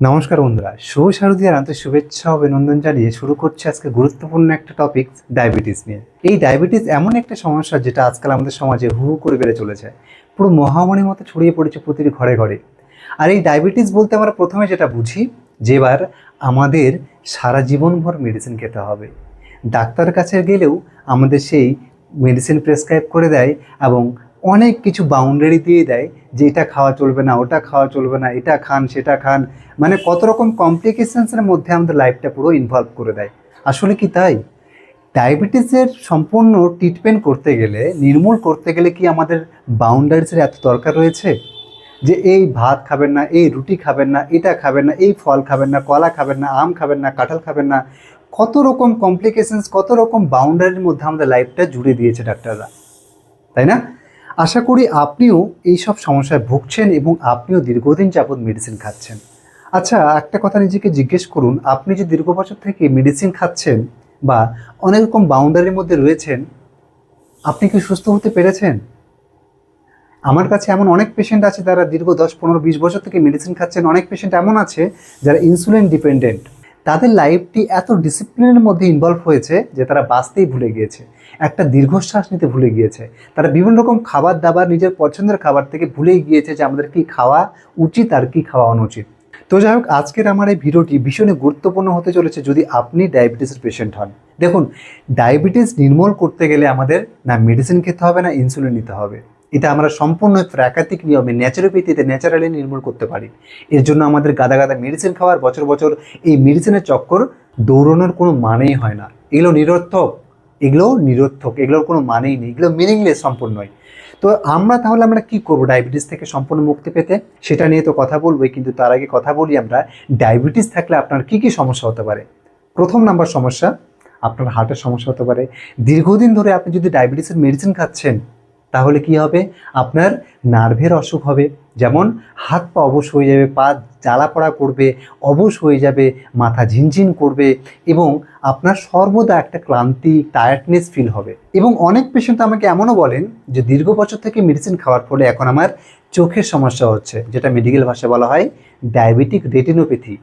নমস্কার বন্ধুরা, শুভ শারদীয়ার আন্তরিক শুভেচ্ছা অভিনন্দন জানিয়ে শুরু করছে আজকে গুরুত্বপূর্ণ একটা টপিক ডায়াবেটিস নিয়ে। এই ডায়াবেটিস এমন একটা সমস্যা যেটা আজকাল আমাদের সমাজে হু হু করে বেড়ে চলেছে। পুরো মহামারীর মতো ছড়িয়ে পড়েছে প্রতিটি ঘরে ঘরে। আর এই ডায়াবেটিস বলতে আমরা প্রথমে যেটা বুঝি, যে এবার আমাদের সারা জীবনভর মেডিসিন খেতে হবে। ডাক্তার কাছে গেলেও আমাদের সেই মেডিসিন প্রেসক্রাইব করে দেয় এবং অনেক কিছু বাউন্ডারি দিয়ে দেয় যে এটা খাওয়া চলবে না, ওটা খাওয়া চলবে না, এটা খান, সেটা খান। মানে কত রকম কমপ্লিকেশনসের মধ্যে আমাদের লাইফটা পুরো ইনভলভ করে দেয়। আসলে কি তাই? ডায়াবেটিসের সম্পূর্ণ ট্রিটমেন্ট করতে গেলে, নির্মূল করতে গেলে কি আমাদের বাউন্ডারিসের এত দরকার রয়েছে? যে এই ভাত খাবেন না, এই রুটি খাবেন না, এটা খাবেন না, এই ফল খাবেন না, কলা খাবেন না, আম খাবেন না, কাঁঠাল খাবেন না, কত রকম কমপ্লিকেশনস কত রকম বাউন্ডারির মধ্যে আমাদের লাইফটা জুড়ে দিয়েছে ডাক্তাররা। তাই না? আশা করি আপনিও এই সব সমস্যায় ভুগছেন এবং আপনিও দীর্ঘদিন যাবৎ মেডিসিন খাচ্ছেন। আচ্ছা একটা কথা নিজেকে জিজ্ঞেস করুন, আপনি যে দীর্ঘ বছর থেকে মেডিসিন খাচ্ছেন বা অনেক রকম বাউন্ডারির মধ্যে রয়েছেন, আপনি কি সুস্থ হতে পেরেছেন? আমার কাছে এমন অনেক পেশেন্ট আছে যারা দীর্ঘ দশ, পনেরো, বিশ বছর থেকে মেডিসিন খাচ্ছেন। অনেক পেশেন্ট এমন আছে যারা ইনসুলিন ডিপেন্ডেন্ট তাদের লাইফটি এত ডিসিপ্লিনের মধ্যে ইনভলভ হয়েছে যে তারা বাঁচতেই ভুলে গিয়েছে। একটা দীর্ঘশ্বাস নিতে ভুলে গিয়েছে। তারা বিভিন্ন রকম খাবার দাবার নিজের পছন্দের খাবার থেকে ভুলেই গিয়েছে যে আমাদের কি খাওয়া উচিত আর কি খাওয়া অনুচিত। তো যাই হোক, আজকের আমার এই ভিডিওটি ভীষণই গুরুত্বপূর্ণ হতে চলেছে যদি আপনি ডায়াবেটিসের পেশেন্ট হন। দেখুন ডায়াবেটিস নির্মূল করতে গেলে আমাদের না মেডিসিন খেতে হবে, না ইনসুলিন নিতে হবে। এটা আমরা সম্পূর্ণ প্রাকৃতিক নিয়মে ন্যাচারোপ্যাথিতে ন্যাচারালি নির্মূল করতে পারি। এর জন্য আমাদের গাদা গাদা মেডিসিন খাওয়ার বছর বছর এই মেডিসিনের চক্কর দৌড়ানোর কোনো মানেই হয় না। এগুলো নিরর্থক এগুলো নিরর্থক, এগুলোর কোনো মানেই নেই, এগুলো মিনিংলেস সম্পূর্ণই তো আমরা তাহলে আমরা কি করব ডায়াবেটিস থেকে সম্পূর্ণ মুক্তি পেতে? সেটা নিয়ে তো কথা বলবোই, কিন্তু তার আগে কথা বলি আমরা ডায়াবেটিস থাকলে আপনার কি কি সমস্যা হতে পারে? প্রথম নাম্বার সমস্যা, আপনার হার্টের সমস্যা হতে পারে। দীর্ঘদিন ধরে আপনি যদি ডায়াবেটিসের মেডিসিন খাচ্ছেন তাহলে কি হবে? আপনার নার্ভের অসুখ হবে। যেমন হাত পা অবশ হয়ে যাবে, পা জ্বালা পড়া করবে, অবশ হয়ে যাবে, মাথা ঝিনঝিন করবে এবং আপনার সর্বদা একটা ক্লান্তি টায়ার্ডনেস ফিল হবে। এবং অনেক পেশেন্ট আমাকে এমনও বলেন যে দীর্ঘ বছর থেকে মেডিসিন খাওয়ার ফলে এখন আমার চোখের সমস্যা হচ্ছে, যেটা মেডিকেল ভাষায় বলা হয় ডায়াবেটিক রেটিনোপ্যাথি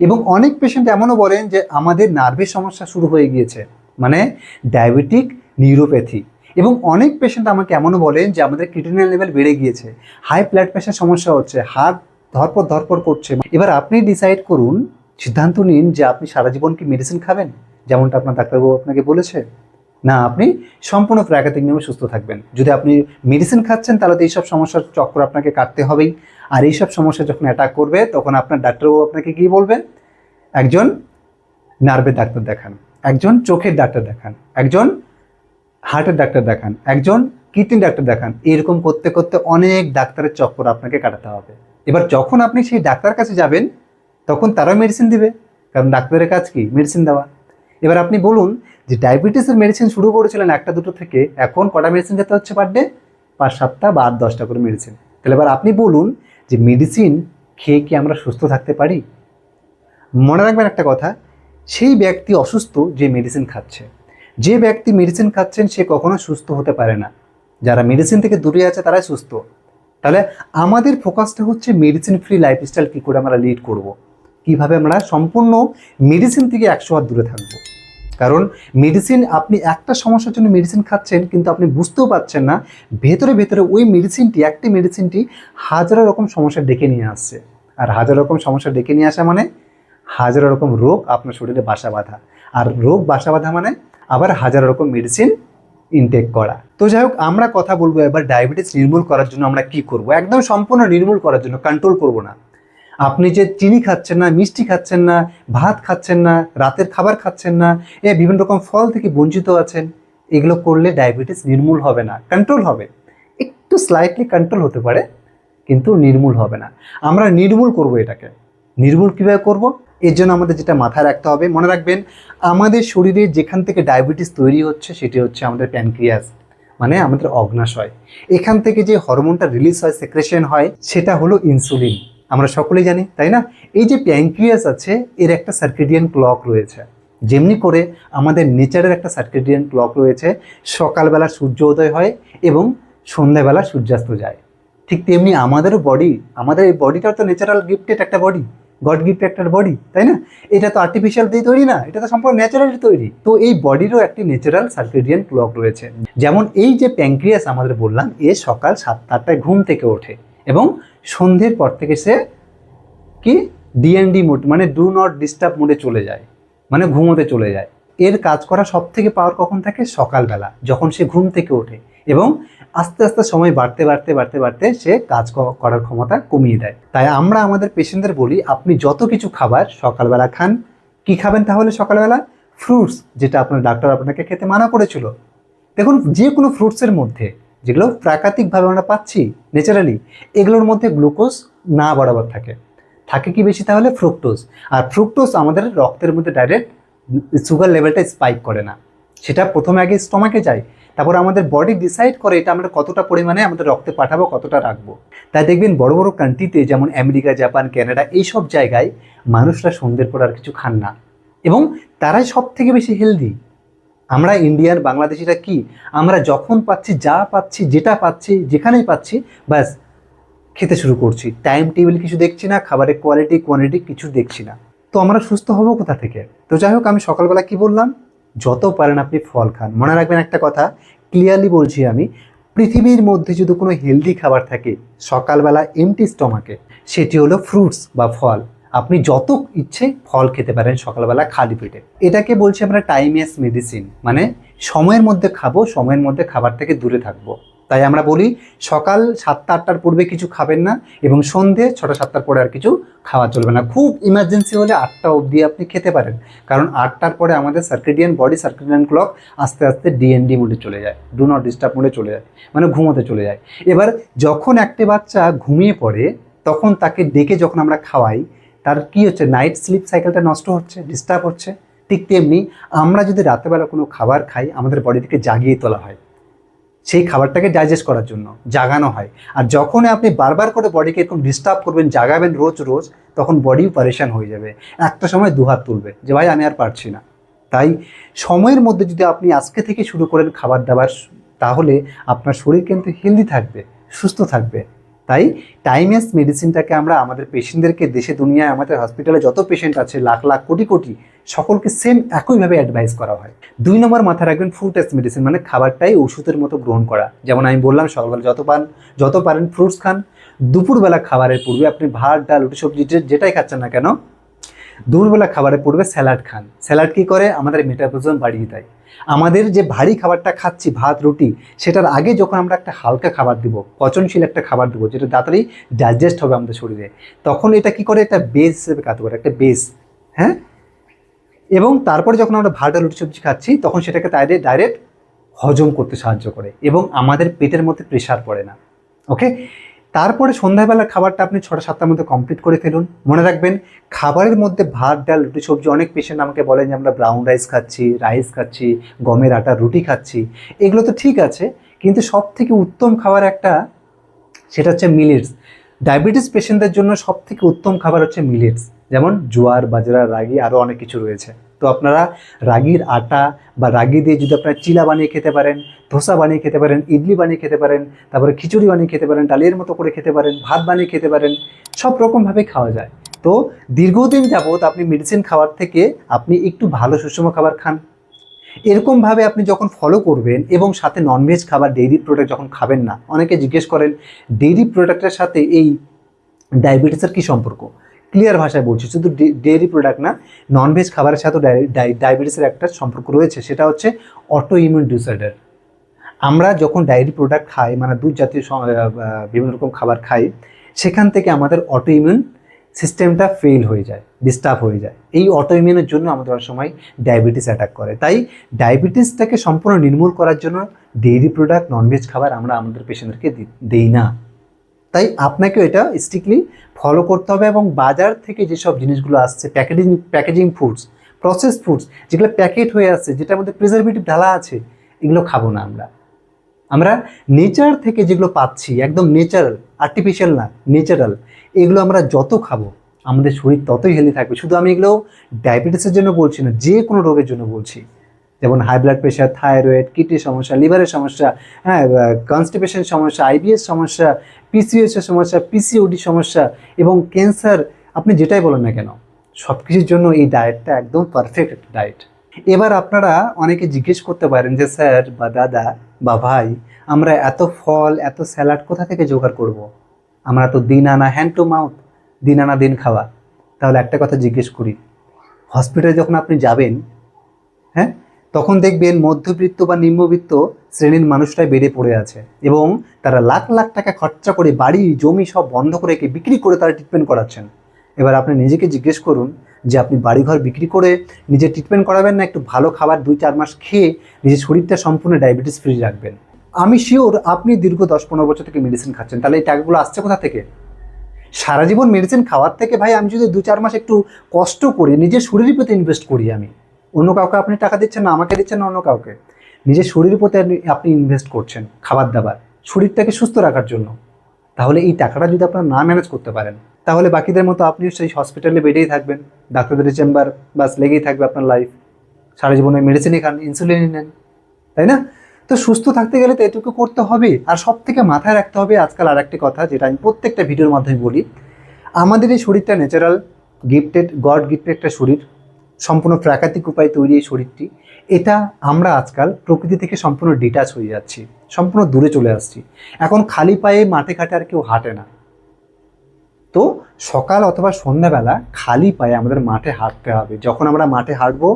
এবং অনেক পেশেন্ট এমনও বলেন যে আমাদের নার্ভের সমস্যা শুরু হয়ে গিয়েছে মানে ডায়াবেটিক নিউরোপ্যাথি এবং অনেক পেশেন্ট আমাকে এমনও বলেন যে আমাদের ক্রিটিনাল লেভেল বেড়ে গিয়েছে। হাই ব্লাড প্রেশার সমস্যা হচ্ছে, হাত ধরপর ধরপর করছে। এবার আপনি ডিসাইড করুন, সিদ্ধান্ত নিন যে আপনি সারা জীবন কি মেডিসিন খাবেন, যেমনটা আপনার ডাক্তারবাবু আপনাকে বলেছে। না, আপনি সম্পূর্ণ প্রাকৃতিক নিয়মে সুস্থ থাকবেন। যদি আপনি মেডিসিন খাচ্ছেন, তাহলে তো এইসব সমস্যার চক্র আপনাকে কাটতে হবেই। আর এইসব সমস্যা যখন অ্যাটাক করবে, তখন আপনার ডাক্তারবাবু আপনাকে কী বলবে একজন নার্ভের ডাক্তার দেখান, একজন চোখের ডাক্তার দেখান, একজন হার্টের ডাক্তার দেখান, একজন কিডনি ডাক্তার দেখান, এরকম করতে করতে অনেক ডাক্তারের চক্কর আপনাকে কাটাতে হবে। এবার যখন আপনি সেই ডাক্তার কাছে যাবেন, তখন তারাও মেডিসিন দিবে, কারণ ডাক্তারের কাজ কি? মেডিসিন দেওয়া। এবার আপনি বলুন যে ডায়াবেটিসের মেডিসিন শুরু করেছিলেন একটা, দুটো থেকে, এখন কটা মেডিসিন যেতে হচ্ছে পার ডে পাঁচ, সাতটা বা আট, দশটা করে মেডিসিন তাহলে এবার আপনি বলুন যে মেডিসিন খেয়ে কি আমরা সুস্থ থাকতে পারি? মনে রাখবেন একটা কথা, সেই ব্যক্তি অসুস্থ যে মেডিসিন খাচ্ছে। যে ব্যক্তি মেডিসিন খাচ্ছেন, সে কখনো সুস্থ হতে পারে না। যারা মেডিসিন থেকে দূরে আছে, তারাই সুস্থ। তাহলে আমাদের ফোকাসটা হচ্ছে মেডিসিন ফ্রি লাইফস্টাইল কী করে আমরা লিড করব। কীভাবে আমরা সম্পূর্ণ মেডিসিন থেকে একশো হাত দূরে থাকব? কারণ মেডিসিন আপনি একটা সমস্যার জন্য মেডিসিন খাচ্ছেন, কিন্তু আপনি বুঝতেও পারছেন না, ভেতরে ভেতরে ওই মেডিসিনটি একটি মেডিসিনটি হাজারো রকম সমস্যা ডেকে নিয়ে আসছে। আর হাজার রকম সমস্যা ডেকে নিয়ে আসা মানে হাজারো রকম রোগ আপনার শরীরে বাসা বাঁধা। আর রোগ বাসা বাঁধা মানে আবার হাজার রকম মেডিসিন ইনটেক করা। তো যাই হোক আমরা কথা বলব এবার ডায়াবেটিস নির্মূল করার জন্য আমরা কি করব? একদম সম্পূর্ণ নির্মূল করার জন্য কন্ট্রোল করব না। আপনি যে চিনি খাচ্ছেন না, মিষ্টি খাচ্ছেন না, ভাত খাচ্ছেন না, রাতের খাবার খাচ্ছেন না, এ বিভিন্ন রকম ফল থেকে বঞ্চিত আছেন, এগুলো করলে ডায়াবেটিস নির্মূল হবে না কন্ট্রোল হবে। একটু স্লাইটলি কন্ট্রোল হতে পারে, কিন্তু নির্মূল হবে না। আমরা নির্মূল করব এটাকে। নির্মূল কীভাবে করব? এর জন্য আমাদের যেটা মাথায় রাখতে হবে, মনে রাখবেন আমাদের শরীরে যেখান থেকে ডায়াবেটিস তৈরি হচ্ছে সেটি হচ্ছে আমাদের প্যানক্রিয়াস মানে আমাদের অগ্নাশয়। এখান থেকে যে হরমোনটা রিলিজ হয় সেক্রেশন হয়, সেটা হলো ইনসুলিন আমরা সকলেই জানি, তাই না? এই যে প্যানক্রিয়াস আছে, এর একটা সার্কিডিয়ান ক্লক রয়েছে। যেমনি করে আমাদের নেচারের একটা সার্কিডিয়ান ক্লক রয়েছে, সকালবেলা সূর্য উদয় হয় এবং সন্ধ্যাবেলা সূর্যাস্ত যায়। ঠিক তেমনি আমাদেরও বডি আমাদের এই বডিটাও তো ন্যাচারাল গিফটেড একটা বডি গড গিফট একটা বডি তাই না? এটা তো আর্টিফিশিয়াল দিয়ে তৈরি না, এটা তো সম্পূর্ণ ন্যাচারালি তৈরি। তো এই বডিরও একটি ন্যাচারাল সার্কেডিয়ান ক্লক রয়েছে। যেমন এই যে প্যাঙ্ক্রিয়াস আমাদের বললাম, এ সকাল সাতটা আটটায় ঘুম থেকে ওঠে এবং সন্ধ্যের পর থেকে সে কি? ডিএনডি মোড মানে ডু নট ডিস্টার্ব মোডে চলে যায় মানে ঘুমোতে চলে যায়। এর কাজ করা সব থেকে পাওয়ার কখন থাকে? সকালবেলা, যখন সে ঘুম থেকে ওঠে এবং আস্তে আস্তে সময় বাড়তে বাড়তে বাড়তে বাড়তে সে কাজ করার ক্ষমতা কমিয়ে দেয়। তাই আমরা আমাদের পেশেন্টদের বলি, আপনি যত কিছু খাবার সকালবেলা খান, কি খাবেন তাহলে সকালবেলা? ফ্রুটস যেটা আপনার ডাক্তার আপনাকে খেতে মানা করেছিল। দেখুন, যে কোনো ফ্রুটসের মধ্যে, যেগুলো প্রাকৃতিকভাবে আমরা পাচ্ছি ন্যাচারালি এগুলোর মধ্যে গ্লুকোজ না বরাবর থাকে। থাকে কি বেশি তাহলে? ফ্রুক্টোজ আর ফ্রুক্টোজ আমাদের রক্তের মধ্যে ডাইরেক্ট সুগার লেভেলটা স্পাইক করে না। সেটা প্রথমে আগে স্টমাকে যায় তারপর আমাদের বডি ডিসাইড করে এটা আমরা কতটা পরিমাণে আমাদের রক্তে পাঠাবো, কতটা রাখব। তাই দেখবেন বড় বড় কান্ট্রিতে যেমন আমেরিকা, জাপান কানাডা এইসব জায়গায় মানুষরা সন্ধ্যের পর আর কিছু খান না। এবং তারাই সব থেকে বেশি হেলদি আমরা ইন্ডিয়ান বাংলাদেশিরা কি? আমরা যখন পাচ্ছি, যা পাচ্ছি, যেটা পাচ্ছি, যেখানেই পাচ্ছি, ব্যাস, খেতে শুরু করছি। টাইম টেবিল কিছু দেখছি না, খাবারের কোয়ালিটি কোয়ান্টিটি কিছু দেখছি না। তো আমরা সুস্থ হব কোথা থেকে? তো যাই হোক, আমি সকালবেলা কি বললাম? যত পারেন আপনি ফল খান। মনে রাখবেন একটা কথা ক্লিয়ারলি বলছি আমি, পৃথিবীর মধ্যে যদি কোনো হেলদি খাবার থাকে, সকালবেলা এমটি স্টমাকে সেটি হলো ফ্রুটস বা ফল। আপনি যত ইচ্ছে ফল খেতে পারেন সকালবেলা খালি পেটে। এটাকে বলছি আমরা টাইমিয়াস মেডিসিন মানে সময়ের মধ্যে খাব, সময়ের মধ্যে খাবার থেকে দূরে থাকব। তাই আমরা বলি সকাল সাতটা, আটটার পূর্বে কিছু খাবেন না এবং সন্ধে ছটা, সাতটার পরে আর কিছু খাওয়া চলবে না। খুব ইমার্জেন্সি হলে আটটা অবধি আপনি খেতে পারেন। কারণ আটটার পরে আমাদের সার্কেডিয়ান বডি সার্কিডিয়ান ক্লক আস্তে আস্তে ডিএনডি মোডে চলে যায়। ডু নট ডিস্টার্ব মোডে চলে যায়। মানে ঘুমোতে চলে যায়। এবার যখন একটা বাচ্চা ঘুমিয়ে পড়ে, তখন তাকে ডেকে যখন আমরা খাওয়াই, তার কি হচ্ছে? নাইট স্লিপ সাইকেলটা নষ্ট হচ্ছে ডিস্টার্ব হচ্ছে। ঠিক তেমনি আমরা যদি রাতেবেলা কোনো খাবার খাই, আমাদের বডিটাকে জাগিয়ে তোলা হয়। সেই খাবারটাকে ডাইজেস্ট করার জন্য জাগানো হয়। আর যখন আপনি বারবার করে বডিকে এরকম ডিস্টার্ব করবেন, জাগাবেন রোজ রোজ, তখন বডিও পারেশান হয়ে যাবে। একটা সময় দুহাত তুলবে যে, ভাই, আমি আর পারছি না। তাই সময়ের মধ্যে যদি আপনি আজকে থেকে শুরু করেন খাবার দাবার, তাহলে আপনার শরীর কিন্তু হেলদি থাকবে, সুস্থ থাকবে। তাই টাইমএস মেডিসিনটাকে আমরা আমাদের পেশেন্টদেরকে দেশে, দুনিয়ায়, আমাদের হসপিটালে যত পেশেন্ট আছে, লাখ লাখ, কোটি কোটি সকলকে সেম একইভাবে অ্যাডভাইস করা হয়। দুই নম্বর মাথায় রাখবেন ফুড টেস্ট মেডিসিন মানে খাবারটাই ওষুধের মতো গ্রহণ করা। যেমন আমি বললাম, সকালবেলা যত পান, যত পারেন ফ্রুটস খান। দুপুরবেলা খাবারের পূর্বে আপনি ভাত, ডাল, রুটি, সবজি যেটাই খাচ্ছেন না কেন, দুপুরবেলা খাবারের পূর্বে স্যালাড খান। স্যালাড কি করে? আমাদের মেটাবলিজম বাড়িয়ে দেয়। আমাদের যে ভারী খাবারটা খাচ্ছি, ভাত, রুটি, সেটার আগে যখন আমরা একটা হালকা খাবার দিব, পচনশীল একটা খাবার দেবো, যেটা তাড়াতাড়ি ডাইজেস্ট হবে আমাদের শরীরে, তখন এটা কি করে? একটা বেস হিসেবে কাজ করে, একটা বেস হ্যাঁ? এবং তারপরে যখন আমরা ভাত রুটি সবজি খাচ্ছি, তখন সেটাকে তাদের ডাইরেক্ট হজম করতে সাহায্য করে এবং আমাদের পেটের মধ্যে প্রেশার পড়ে না ওকে তারপরে সন্ধ্যাবেলার খাবারটা আপনি ছটা সাতটার মধ্যে কমপ্লিট করে ফেলুন। মনে রাখবেন, খাবারের মধ্যে ভাত, ডাল, রুটি, সবজি অনেক পেশেন্ট আমাকে বলেন যে, আমরা ব্রাউন রাইস খাচ্ছি রাইস খাচ্ছি, গমের আটা, রুটি খাচ্ছি। এগুলো তো ঠিক আছে, কিন্তু সব থেকে উত্তম খাবার একটা, সেটা হচ্ছে মিলেটস ডায়াবেটিস পেশেন্টদের জন্য সব থেকে উত্তম খাবার হচ্ছে মিলেটস যেমন জোয়ার, বাজরা, রাগি আরও অনেক কিছু রয়েছে। তো আপনারা রাগির আটা বা রাগি দিয়ে যদি আপনারা চিলা বানিয়ে খেতে পারেন, ধোসা বানিয়ে খেতে পারেন, ইডলি বানিয়ে খেতে পারেন, তারপরে খিচুড়ি বানিয়ে খেতে পারেন, ডালের মতো করে খেতে পারেন, ভাত বানিয়ে খেতে পারেন, সব রকমভাবে খাওয়া যায়। তো দীর্ঘদিন যাবৎ আপনি মেডিসিন খাওয়ার থেকে আপনি একটু ভালো সুষম খাবার খান। এরকমভাবে আপনি যখন ফলো করবেন এবং সাথে ননভেজ খাবার ডেইরি প্রোডাক্ট যখন খাবেন না, অনেকে জিজ্ঞেস করেন ডেইরি প্রোডাক্টের সাথে এই ডায়াবেটিসের কী সম্পর্ক? ক্লিয়ার ভাষায় বলছি, শুধু ডেইরি প্রোডাক্ট না ননভেজ খাবারের সাথেও ডায়াবেটিসের একটা সম্পর্ক রয়েছে, সেটা হচ্ছে অটো ইমিউন ডিসঅর্ডার আমরা যখন ডায়েরি প্রোডাক্ট খাই মানে দুধ জাতীয় বিভিন্ন রকম খাবার খাই, সেখান থেকে আমাদের অটো ইমিউন সিস্টেমটা ফেল হয়ে যায় ডিস্টার্ব হয়ে যায়। এই অটো ইমিউনের জন্য আমাদের অনেক সময় ডায়াবেটিস অ্যাটাক করে। তাই ডায়াবেটিসটাকে সম্পূর্ণ নির্মূল করার জন্য ডেইরি প্রোডাক্ট ননভেজ খাবার আমরা আমাদের পেশেন্টদেরকে দেই না। তাই আপনাকে এটা স্ট্রিক্টলি ফলো করতে হবে এবং বাজার থেকে যেসব জিনিসগুলো আসছে packaging packaging foods process foods যেগুলো প্যাকেট হয়ে আসছে যেটার মধ্যে প্রিজারভেটিভ ঢালা আছে, এগুলো খাব না আমরা। আমরা নেচার থেকে যেগুলো পাচ্ছি, একদম নেচারাল আর্টিফিশিয়াল না নেচারাল এগুলো আমরা যত খাব, আমাদের শরীর ততই হেলদি থাকবে। শুধু আমি এগুলো ডায়াবেটিসের জন্য বলছি না যে কোনো রোগের জন্য বলছি। যেমন হাই ব্লাড প্রেশার থাইরয়েড কিডনির সমস্যা লিভারের সমস্যা হ্যাঁ কনস্টিপেশন সমস্যা আইবিএস সমস্যা পিসিএস এর সমস্যা পিসিওডি সমস্যা এবং ক্যান্সার আপনি যেটাই বলেন না কেন সব কিছুর জন্য এই ডায়েটটা একদম পারফেক্ট একটা ডায়েট এবার আপনারা অনেকে জিজ্ঞেস করতে পারেন যে, স্যার বা দাদা বা ভাই, আমরা এত ফল, এত স্যালাড কোথা থেকে জোগাড় করব। আমরা তো দিন আনা হ্যান্ড টু মাউথ দিন আনা দিন খাওয়া তাহলে একটা কথা জিজ্ঞেস করি হসপিটালে যখন আপনি যাবেন হ্যাঁ তখন দেখবেন মধ্যবিত্ত বা নিম্নবিত্ত শ্রেণির মানুষরাই বেড়ে পড়ে আছে এবং তারা লাখ লাখ টাকা খরচা করে বাড়ি, জমি সব বন্ধ করে রেখে বিক্রি করে তারা ট্রিটমেন্ট করাচ্ছেন। এবার আপনি নিজেকে জিজ্ঞেস করুন যে আপনি বাড়িঘর বিক্রি করে নিজে ট্রিটমেন্ট করাবেন না, একটু ভালো খাবার দুই চার মাস খেয়ে নিজের শরীরটা সম্পূর্ণ ডায়াবেটিস ফ্রি রাখবেন? আমি শিওর আপনি দীর্ঘ দশ পনেরো বছর থেকে মেডিসিন খাচ্ছেন। তাহলে এই টাকাগুলো আসছে কোথা থেকে? সারা জীবন মেডিসিন খাওয়ার থেকে ভাই আমি যদি দু চার মাস একটু কষ্ট করি নিজের শরীরের প্রতি ইনভেস্ট করি আমি। অন্য কাউকে আপনি টাকা দিচ্ছেন না, আমাকে দিচ্ছেন না অন্য কাউকে। নিজের শরীরের প্রতি আপনি- ইনভেস্ট করছেন, খাবার দাবার। শরীরটাকে সুস্থ রাখার জন্য। তাহলে এই টাকাটা যদি আপনারা না ম্যানেজ করতে পারেন, তাহলে বাকিদের মতো আপনিও সেই হসপিটালে বেডেই থাকবেন, ডাক্তারদের চেম্বার বাস লেগেই থাকবে আপনার লাইফ সারা জীবনে মেডিসিনই খান ইনসুলিনই নেন, তাই না? তো সুস্থ থাকতে গেলে তো এটুকু করতে হবে। আর সব থেকে মাথায় রাখতে হবে, আজকাল আর একটি কথা, যেটা আমি প্রত্যেকটা ভিডিওর মাধ্যমে বলি, আমাদের এই শরীরটা ন্যাচারাল গিফটেড গড গিফটেড একটা শরীর। সম্পূর্ণ প্রাকৃতিক উপায়ে তৈরি এই শরীরটি। এটা আমরা আজকাল প্রকৃতি থেকে সম্পূর্ণ ডিটাচ হয়ে যাচ্ছি, সম্পূর্ণ দূরে চলে আসছি। এখন খালি পায়ে মাঠে ঘাটে আর কেউ হাঁটে না। তো সকাল অথবা সন্ধ্যাবেলা খালি পায়ে আমাদের মাঠে হাঁটতে হবে। যখন আমরা মাঠে হাঁটবো,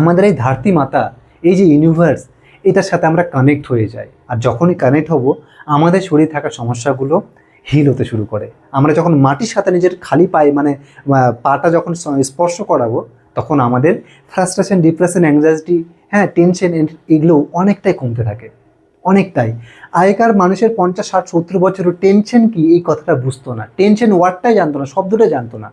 আমাদের এই ধারতি মাতা, এই যে ইউনিভার্স এটার সাথে আমরা কানেক্ট হয়ে যাই। আর যখনই কানেক্ট হব, আমাদের শরীরে থাকা সমস্যাগুলো হিল হতে শুরু করে। আমরা যখন মাটির সাথে নিজের খালি পায়ে মানে পাটা যখন স্পর্শ করাবো তখন আমাদের ফ্রাস্ট্রেশন ডিপ্রেশন অ্যাংজাইটি হ্যাঁ টেনশন এগুলো অনেকটাই কমতে থাকে। অনেকটাই। আগেকার মানুষের পঞ্চাশ, ষাট, সত্তর বছরও টেনশন কি? এই কথাটা বুঝতো না। টেনশন ওয়ার্ডটাই জানতো না, শব্দটাই জানতো না।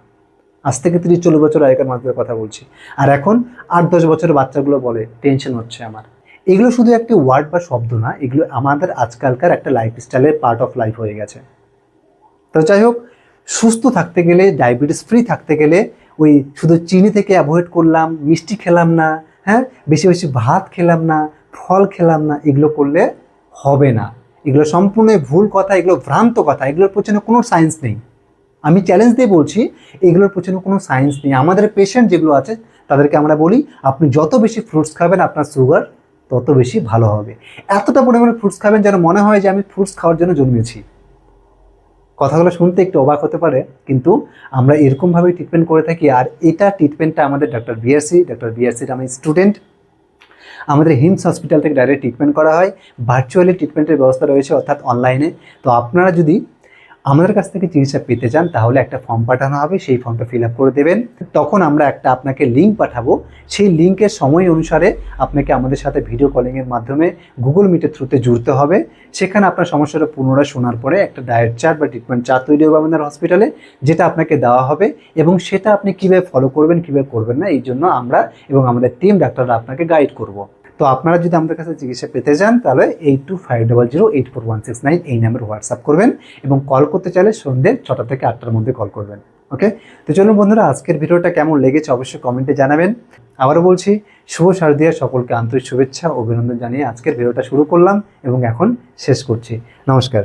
আজ থেকে তিরিশ, চল্লিশ বছর আগেকার মানুষের কথা বলছি। আর এখন আট, দশ বছরের বাচ্চাগুলো বলে টেনশন হচ্ছে আমার। এগুলো শুধু একটি ওয়ার্ড বা শব্দ না, এগুলো আমাদের আজকালকার একটা লাইফস্টাইলের পার্ট অফ লাইফ হয়ে গেছে। তো যাই হোক, সুস্থ থাকতে গেলে ডায়াবেটিস ফ্রি থাকতে গেলে ওই শুধু চিনি থেকে অ্যাভয়েড করলাম, মিষ্টি খেলাম না হ্যাঁ? বেশি বেশি ভাত খেলাম না, ফল খেলাম না, এগুলো করলে হবে না। এগুলো সম্পূর্ণ ভুল কথা, এগুলো ভ্রান্ত কথা, এগুলোর পেছনে কোনো সায়েন্স নেই। আমি চ্যালেঞ্জ দিয়ে বলছি, এগুলোর পেছনে কোনো সায়েন্স নেই। আমাদের পেশেন্ট যেগুলো আছে, তাদেরকে আমরা বলি, আপনি যত বেশি ফ্রুটস খাবেন, আপনার সুগার তত বেশি ভালো হবে। এতটা পরিমাণে ফ্রুটস খাবেন যেন মনে হয় যে আমি ফ্রুটস খাওয়ার জন্য জন্মেছি। কথাগুলো শুনতে একটু অবাক হতে পারে, কিন্তু আমরা এরকমভাবেই ট্রিটমেন্ট করে থাকি। আর এটা ট্রিটমেন্টটা আমাদের ডক্টর বিআরসি ডক্টর বিআরসির আমি স্টুডেন্ট আমাদের হিমস হসপিটাল থেকে ডাইরেক্ট ট্রিটমেন্ট করা হয়। ভার্চুয়ালি ট্রিটমেন্টের ব্যবস্থা রয়েছে অর্থাৎ অনলাইনে তো আপনারা যদি আমাদের কাছ থেকে চিকিৎসা পেতে চান, তাহলে একটা ফর্ম পাঠানো হবে, সেই ফর্মটা ফিল আপ করে দেবেন। তখন আমরা একটা আপনাকে লিঙ্ক পাঠাবো। সেই লিঙ্কের সময় অনুসারে আপনাকে আমাদের সাথে ভিডিও কলিংয়ের মাধ্যমে গুগল মিটের থ্রুতে জুড়তে হবে। সেখানে আপনার সমস্যাটা পুনরায় শোনার পরে একটা ডায়েট চার্ট বা ট্রিটমেন্ট চার্ট তৈরি হবে আমাদের হসপিটালে যেটা আপনাকে দেওয়া হবে এবং সেটা আপনি কীভাবে ফলো করবেন, কীভাবে করবেন না, এই জন্য আমরা এবং আমাদের টিম ডাক্তাররা আপনাকে গাইড করব। তো আপনারা যদি আমাদের কাছে চিকিৎসা পেতে চান, তাহলে eight two five double zero eight four one six nine এই নাম্বারে হোয়াটসঅ্যাপ করবেন এবং কল করতে চাইলে সন্ধ্যে ছটা থেকে আটটার মধ্যে কল করবেন ওকে তো চলুন বন্ধুরা, আজকের ভিডিওটা কেমন লেগেছে অবশ্যই কমেন্টে জানাবেন। আবারও বলছি, শুভ শারদিয়া সকলকে আন্তরিক শুভেচ্ছা অভিনন্দন জানিয়ে আজকের ভিডিওটা শুরু করলাম এবং এখন শেষ করছি। নমস্কার।